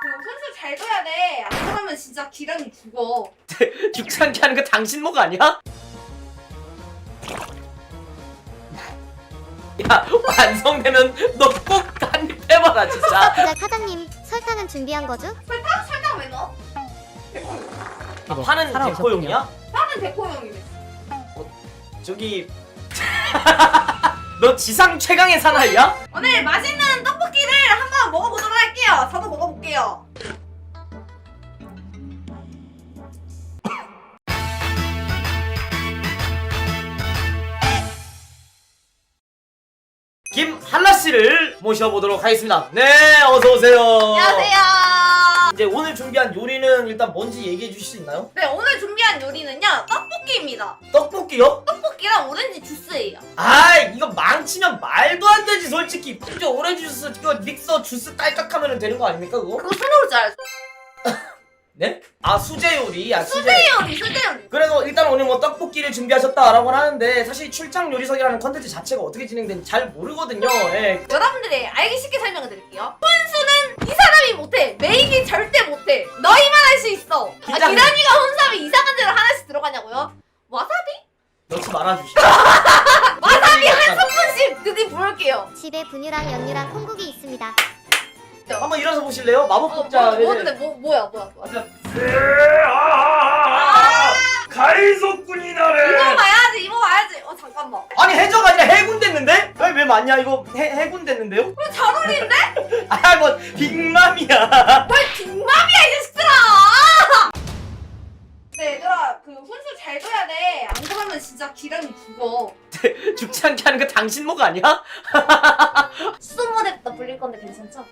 그 혼술 잘 둬야 돼. 안 그러면 진짜 기량이 죽어. 죽지 않게 하는 거 당신 목 아니야? 야 완성되면 너 꼭 한입 해봐라 진짜 그자 사장님 설탕은 준비한 거죠? 설탕? 설탕 왜 넣어? 아, 파는 데코용이야? 나는 데코용이래. 저기 너 지상 최강의 사나이야? 오늘 맛있는 떡볶이를 한번 먹어보도록 할게요. 저도 먹어볼게요. 김한라 씨를 모셔보도록 하겠습니다. 네 어서 오세요. 안녕하세요. 이제 오늘 준비한 요리는 일단 뭔지 얘기해 주실 수 있나요? 네, 오늘 준비한 요리는요. 떡볶이입니다. 떡볶이요? 떡볶이랑 오렌지 주스예요. 아 이거 망치면 말도 안 되지 솔직히 진짜 오렌지 주스 이거 믹서 주스 딸깍 하면 되는 거 아닙니까 그거? 그거 줄 알았어. 네? 아 수제 요리 아 수제 수제 요리, 수제 요리. 그래서 일단 오늘 뭐 떡볶이를 준비하셨다라고 하는데 사실 출장 요리석이라는 컨텐츠 자체가 어떻게 진행되는지 잘 모르거든요 예. 여러분들이 알기 쉽게 설명을 드릴게요. 혼수는 이 사람이 못해. 메인이 절대 못해. 너희만 할 수 있어. 아, 긴장- 기란이가 혼수하면 이상한 데로 하나씩 들어가냐고요? 와사비? 넣지 말아주시죠 와사비 한 스푼씩 드디 부을게요. 집에 분유랑 연유랑 콩국이 있습니다. 한번 일어서 보실래요? 마법 어, 복자 뭐, 뭔데? 뭐, 뭐야, 뭐야, 뭐야. 가이소꾼이 이거 나래. 봐야지, 이거 봐야지. 어, 잠깐만. 아니 해저가 아니라 해군 됐는데? 왜, 왜 맞냐 이거 해, 해군 됐는데요? 이거 잘 어울리는데? 아뭐 빅맘이야 뭘 빅맘이야, 이 자식들아! 네, 얘들아, 그 혼수 잘 둬야 돼. 안 그러면 진짜 기량이 죽어. 죽지 않게 하는 거 당신 목 아니야? 수모됐다 불릴 건데 괜찮죠?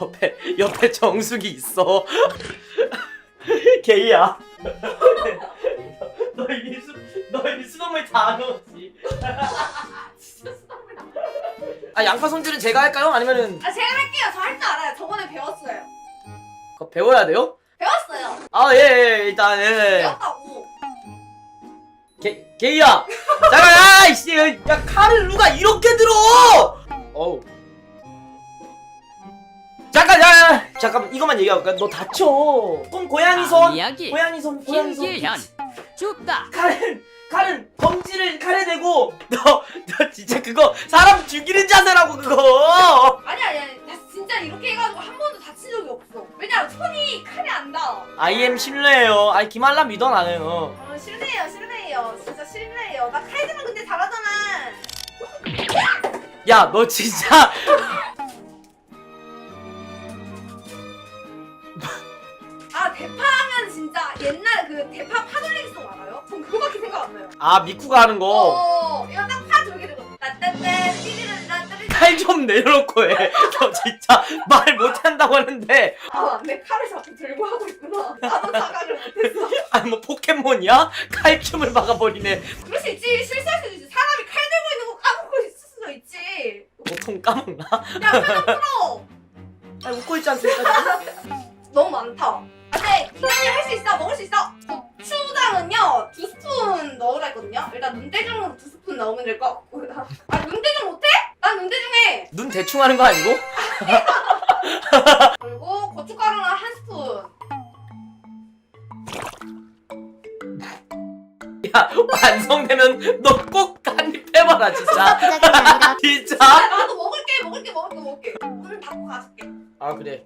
옆에 옆에 정숙이 있어 게이야 너 이미 수, 너 이미 수돗물 다 넣었지. 아 양파 손질은 제가 할까요? 아니면은 아, 제가 할게요. 저 할 줄 알아요. 저번에 배웠어요. 그거 배워야 돼요? 배웠어요. 아예 예, 일단 예 배웠다고. 게, 게이야 잠깐 야 이씨 야 칼을 누가 이렇게 들어 어우 잠깐 야, 야 잠깐 이것만 얘기해볼까 너 다쳐 손 고양이 손 이야기 고양이 손 고양이 손 김기현 죽다 칼은 칼은 검지를 칼에 대고 너너 진짜 그거 사람 죽이는 자세라고 그거 아니, 아니, 아니. 나 진짜 이렇게 해가지고 한 번도 다친 적이 없어. 왜냐, 손이 칼이 안 닿아. IM 신뢰해요 아이 김한라 믿어 나는 어. 어, 실례해요, 실례해요. 진짜 실례해요. 나 칼질은 근데 잘하잖아. 야 너 진짜 아 미쿠가 하는 거 어, 이거 딱파 돌게 되고. 따따따, 띠리를 따따리. 칼 좀 내려놓고 해. 너 진짜 말 못한다고 하는데 아, 내 칼을 자꾸 들고 하고 있구나. 나도 자각을 못했어. 아니 뭐 포켓몬이야? 칼춤을 막아버리네. 그럴 수 있지. 실수할 수도 있지. 사람이 칼 들고 있는 거 까먹고 있을 수도 있지. 보통 까먹나? 야, 표정 풀어. 아니 웃고 있지 않습니까? 너무 많다. 아, 근데 기간이 할 수 있어. 먹을 수 있어. 고추장은요 두 스푼 했거든요. 일단 눈대중으로 두 스푼 넣으면 될 것 같고. 아 눈대중 못해? 난 눈대중 해. 눈 대충 하는 거 아니고? 그리고 고춧가루는 한 스푼. 야 완성되면 너 꼭 한입 해봐라 진짜. 아니라 진짜? 아, 나도 먹을게, 먹을게, 먹을게, 먹을게. 문 닫고 가줄게. 아 그래.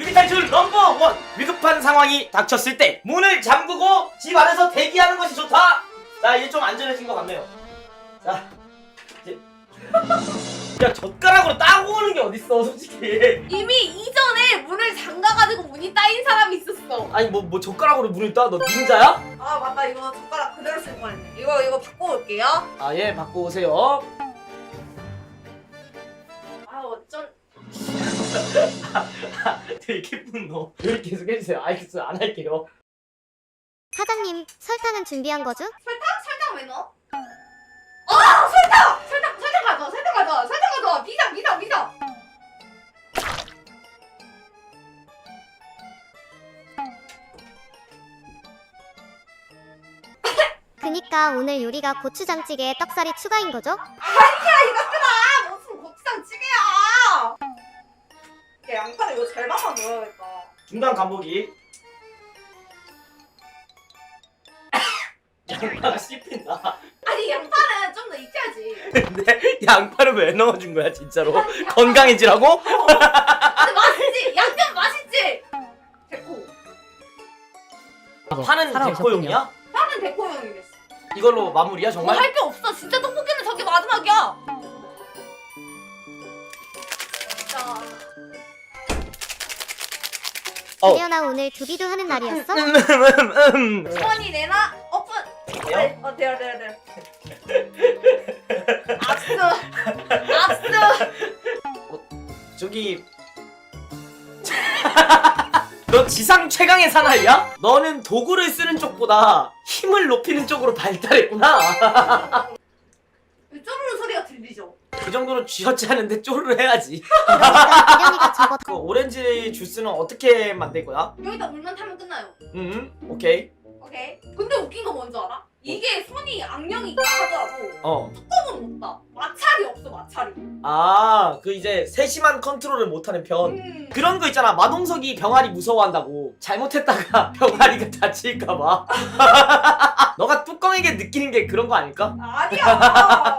위기 탈출 넘버 원 위급한 상황이 닥쳤을 때 문을 잠그고 집 안에서 대기하는 것이 좋다. 자 이제 좀 안전해진 것 같네요. 자 이제 야 젓가락으로 따고 오는 게 어딨어 솔직히. 이미 이전에 문을 잠가가지고 문이 따인 사람이 있었어. 아니 뭐 뭐 젓가락으로 문을 따? 너 닌자야? 아 맞다 이거 젓가락 그대로 쓸 뻔했네. 이거 이거 바꿔 올게요. 아 예 바꿔 오세요. 아 어쩐. 되게 기쁜 너. 요리 계속 해주세요. 알겠어 요 안 할게요. 사장님 설탕은 준비한 거죠? 설탕? 설탕 왜 넣어? 아 설탕! 설탕 설탕 가져와 설탕 가져와 설탕 가져와 비상 비상 비상 그니까 오늘 요리가 고추장찌개에 떡살이 추가인 거죠? 양파를 이거 절반만 넣어야겠다 중간 간보기. 양파가 씹힌다. 아니 양파는 좀 더 익혀야지 근데 양파를 왜 넣어준 거야 진짜로? 건강해지라고? 근데 맛있지? 양념 맛있지? 데코 파는 데코용이야? 나는 데코용이랬어 이걸로 마무리야 정말? 뭐할게 없어 진짜 떡볶이는 저게 마지막이야 진짜 어. 재현아 오늘 두비도 하는 날이었어? 음, 음, 음. 수원이 내나 오픈 돼요? 네, 어 돼요 돼요 돼요 압수 압수 저기 너 지상 최강의 사나이야? 너는 도구를 쓰는 쪽보다 힘을 높이는 쪽으로 발달했구나. 쪼르르 소리가 들리죠 그 정도로 쥐었지 않은데 쪼르르 해야지. 저거 그 오렌지 주스는 어떻게 만들 거야? 여기다 물만 타면 끝나요 음, 오케이. 오케이 근데 웃긴 거 뭔지 알아? 이게 손이 악령이긴 하더라도 어. 뚜껑은 못다 마찰이 없어 마찰이 아, 그 이제 세심한 컨트롤을 못하는 편. 음. 그런 거 있잖아. 마동석이 병아리 무서워한다고. 잘못했다가 병아리가 다칠까봐. 너가 뚜껑에게 느끼는 게 그런 거 아닐까? 아니야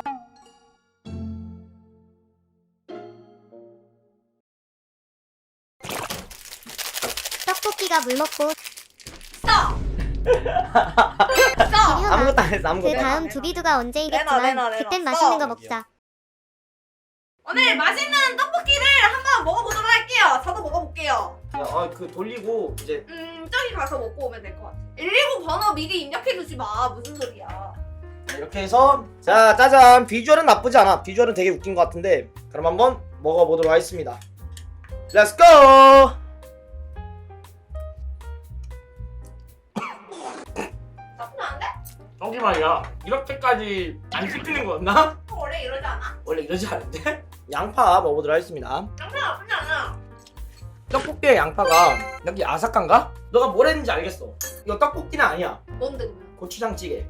떡볶이가 물 먹고. 재현아 아무것도 안 했어, 그 아무것도. 내놔, 다음 내놔. 두비두가 내놔, 언제이겠지만 내놔. 그땐 써. 맛있는 거 먹자. 오늘 맛있는 떡볶이를 한번 먹어보도록 할게요. 저도 먹어볼게요. 야, 아, 그 돌리고 이제 음 저기 가서 먹고 오면 될 것 같아. 119 번호 미리 입력해두지 마. 무슨 소리야. 이렇게 해서 자 짜잔. 비주얼은 나쁘지 않아. 비주얼은 되게 웃긴 것 같은데 그럼 한번 먹어보도록 하겠습니다. 렛츠고 저기 말이야 이렇게까지 안 씹히는 거였나? 어, 원래 이러지 않아? 원래 이러지 않은데? 양파 먹어보도록 하겠습니다 양파 나쁘지 않아 떡볶이의 양파가 여기 아삭한가? 너가 뭘 했는지 알겠어 이거 떡볶이는 아니야 뭔데 그러면? 고추장찌개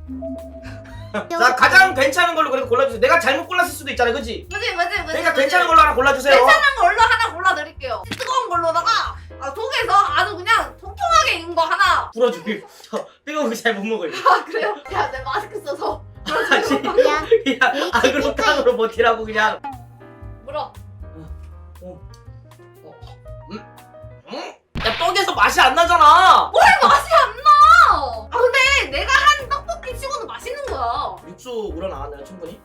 자 가장 괜찮은 걸로 그래도 골라주세요 내가 잘못 골랐을 수도 있잖아 그지? 그지 그지 그지 그러니까 괜찮은 걸로 하나 골라주세요 괜찮은 걸로 하나 골라드릴게요 뜨거운 걸로다가 아, 속에서 아주 그냥 통통하게 익은 거 하나. 불어주기 저 뜨거운 거 잘 못 먹어요. 아 그래요? 야 내 마스크 써서 다시 야 그냥 악으로 깡으로 버티라고 그냥. 물어. 응? 야 떡에서 맛이 안 나잖아. 맛이 안 나? 아 근데 내가 한 떡볶이 치고는 맛있는 거야. 육수 우러나왔나요 충분히?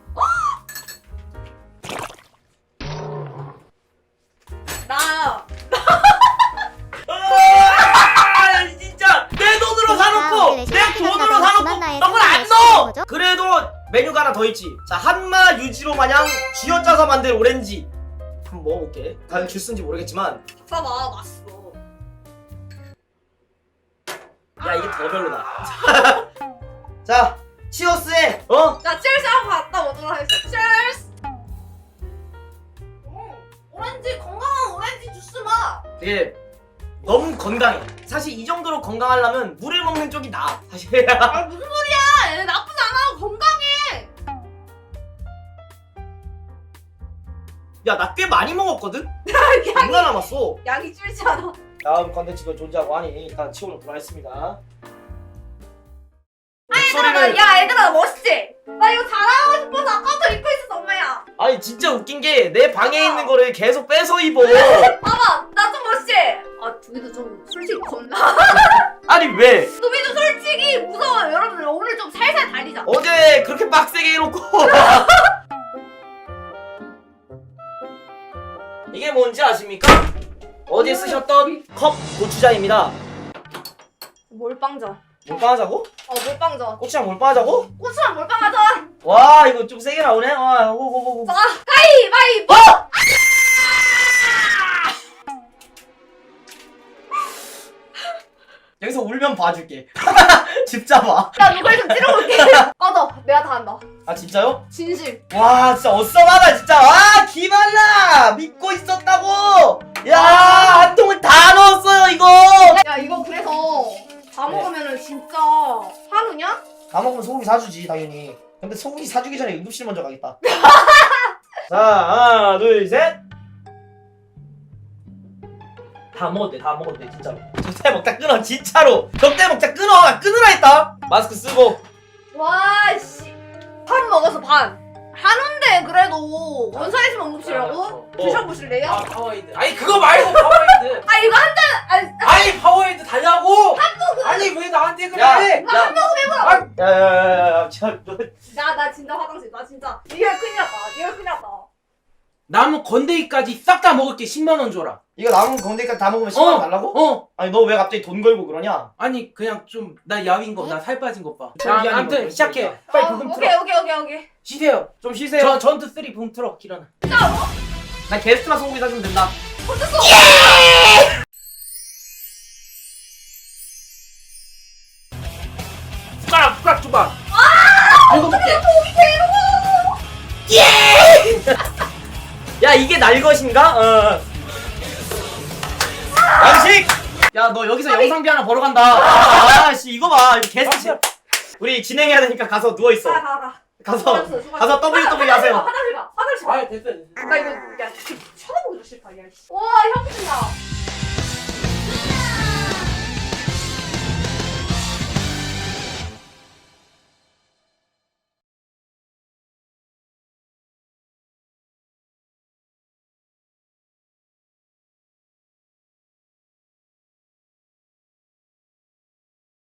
있지. 자 한마 유지로 마냥 쥐어짜서 만든 오렌지. 한번 먹어볼게. 과연 주스인지 모르겠지만. 봐봐 맛있어. 야 이게 더 별로다. 자 치어스에 어? 자 치얼스 하고 갔다 오도록 하겠습니다. 치얼스! 음, 오렌지 건강한 오렌지 주스 맛! 되게 너무 건강해. 사실 이 정도로 건강하려면 물을 먹는 쪽이 나아 사실. 아 무슨 소리야 야 나 꽤 많이 먹었거든? 양이, 얼마 남았어? 양이 줄지 않아. 다음 컨텐츠가 존재하고 하니 일단 치워놓도록 하겠습니다. 얘들아 나- 야 얘들아 나 멋있지? 나 이거 자랑하고 싶어서 아까부터 입고 있었어 엄마야. 아니 진짜 웃긴 게 내 방에 있는 거를 계속 빼서 입어. 봐봐 나 좀 멋있지? 아 두비도 좀 솔직히 겁나. 아니 왜? 두비도 솔직히 무서워요 여러분들 오늘 좀 살살 달리자. 어제 그렇게 빡세게 해놓고 뭔지 아십니까? 어제 쓰셨던 컵 고추장입니다. 몰빵전. 몰빵하자고? 어 몰빵전. 고추장 몰빵하자고? 고추랑 몰빵하자. 와 이거 좀 세게 나오네. 와 오오오오. 자 가위바위보 울면 봐줄게 집 잡아 야 누가 좀 찌러볼게 꺼져 내가 다 한다 아 진짜요? 진심 와 진짜 어썸하다 진짜 와 기발라 믿고 있었다고 야 한 통을 다 넣었어요 이거 야 이거 그래서 다 네. 먹으면은 진짜 하루냐? 다 먹으면 소고기 사주지 당연히. 근데 소고기 사주기 전에 응급실 먼저 가겠다. 자 하나 둘 셋. 다 먹었대 다 먹었대 진짜로. 적대 먹자 끊어 진짜로. 적대 먹자 끊어 나 끊으라 했다. 마스크 쓰고. 와 씨 반 먹어서 반 한운데 그래도 원산에서 응급실이라고? 어. 드셔보실래요? 아 파워헤이드 아니 그거 말고 파워헤이드 아 이거 한 잔 아니 아니 파워헤이드 달라고 아니 왜 나한테 그래 야, 이거 한 모금 해봐 야야 야야 진짜 너 나나 진짜 화장실 나 진짜 리얼 큰일 났다 리얼 큰일 났다 남은 건데기까지 싹 다 먹을게. 10만 원 줘라. 이거 남은 건데까지 다 먹으면 10만 원 달라고? 어. 아니 너 왜 갑자기 돈 걸고 그러냐? 아니 그냥 좀 나 야윈 거 나 살 빠진 것 봐. 자, 자 미안해, 아무튼 뭐, 시작해. 그러니까. 빨리 어, 부금 오케이 틀어. 오케이 오케이 오케이. 쉬세요. 좀 쉬세요. 저 전투 3붕 틀어 기라나. 나 게스트만 소고기 사주면 된다. 어땠어? 숟가락 숟가락 줘봐. 아, 먹어볼게 야 이게 날 것인가? 어. 양식. 야 너 여기서 영상비 하나 벌어 간다. 아씨 이거 봐. 이거 게스트. 우리 진행해야 되니까 가서 누워 있어. 가 가 가 가서 가서 WWE 하세요. 화장실 가 화장실 가 아 됐어 됐어 나 이거 야 쳐다보기 싫다 야 씨. 와형 신나